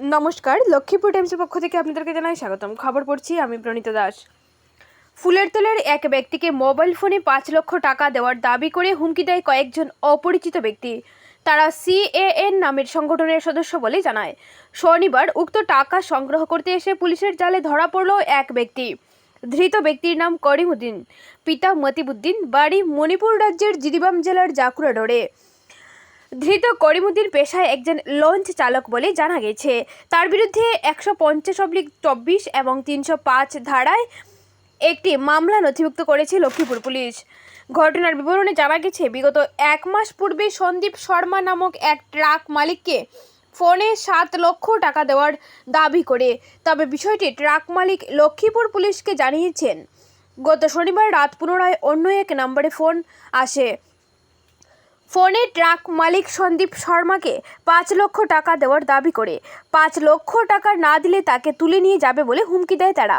নমস্কার, লক্ষ্মীপুর টাইমসের পক্ষ থেকে আপনাদেরকে জানাই স্বাগতম। খবর পড়ছি আমি প্রণীতা দাস। ফুলের তোলের এক ব্যক্তিকে মোবাইল ফোনে পাঁচ লক্ষ টাকা দেওয়ার দাবি করে হুমকি দেয় কয়েকজন অপরিচিত ব্যক্তি। তারা সিএএন নামের সংগঠনের সদস্য বলে জানায়। শনিবার উক্ত টাকা সংগ্রহ করতে এসে পুলিশের জালে ধরা পড়ল এক ব্যক্তি। ধৃত ব্যক্তির নাম করিমউদ্দিন পিতা মতিবুদ্দিন, বাড়ি মণিপুর রাজ্যের জিরিবাম জেলার জাকুড়া ডোরে ধৃত করিমুদ্দিন পেশায় একজন লঞ্চ চালক বলে জানা গেছে। তার বিরুদ্ধে একশো পঞ্চাশ অব্লিক চব্বিশ এবং তিনশো পাঁচ ধারায় একটি মামলা নথিভুক্ত করেছে লক্ষ্মীপুর পুলিশ। ঘটনার বিবরণে জানা গেছে, বিগত এক মাস পূর্বে সন্দীপ শর্মা নামক এক ট্রাক মালিককে ফোনে সাত লক্ষ টাকা দেওয়ার দাবি করে। তবে বিষয়টি ট্রাক মালিক লক্ষ্মীপুর পুলিশকে জানিয়েছেন। গত শনিবার রাত পুনরায় অন্য এক নম্বরে ফোন আসে। ফোনে ট্রাক মালিক সন্দীপ শর্মাকে পাঁচ লক্ষ টাকা দেওয়ার দাবি করে। পাঁচ লক্ষ টাকা না দিলে তাকে তুলে নিয়ে যাবে বলে হুমকি দেয় তারা।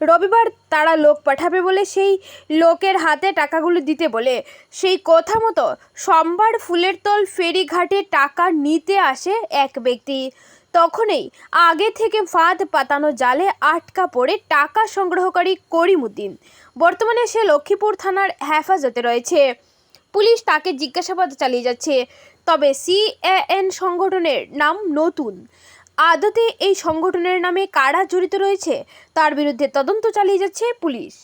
রবিবার তারা লোক পাঠাবে বলে সেই লোকের হাতে টাকাগুলো দিতে বলে। সেই কথা মতো সোমবার ফুলের তল ফেরিঘাটে টাকা নিতে আসে এক ব্যক্তি। তখনই আগে থেকে ফাঁদ পাতানো জালে আটকা পড়ে টাকা সংগ্রহকারী করিমুদ্দিন। বর্তমানে সে লক্ষ্মীপুর থানার হেফাজতে রয়েছে। পুলিশ তাকে জিজ্ঞাসাবাদ চালিয়ে যাচ্ছে। তবে সিএএন সংগঠনের নাম নতুন। আদতে এই সংগঠনের নামে কারা জড়িত রয়েছে, তার বিরুদ্ধে তদন্ত চালিয়ে যাচ্ছে পুলিশ।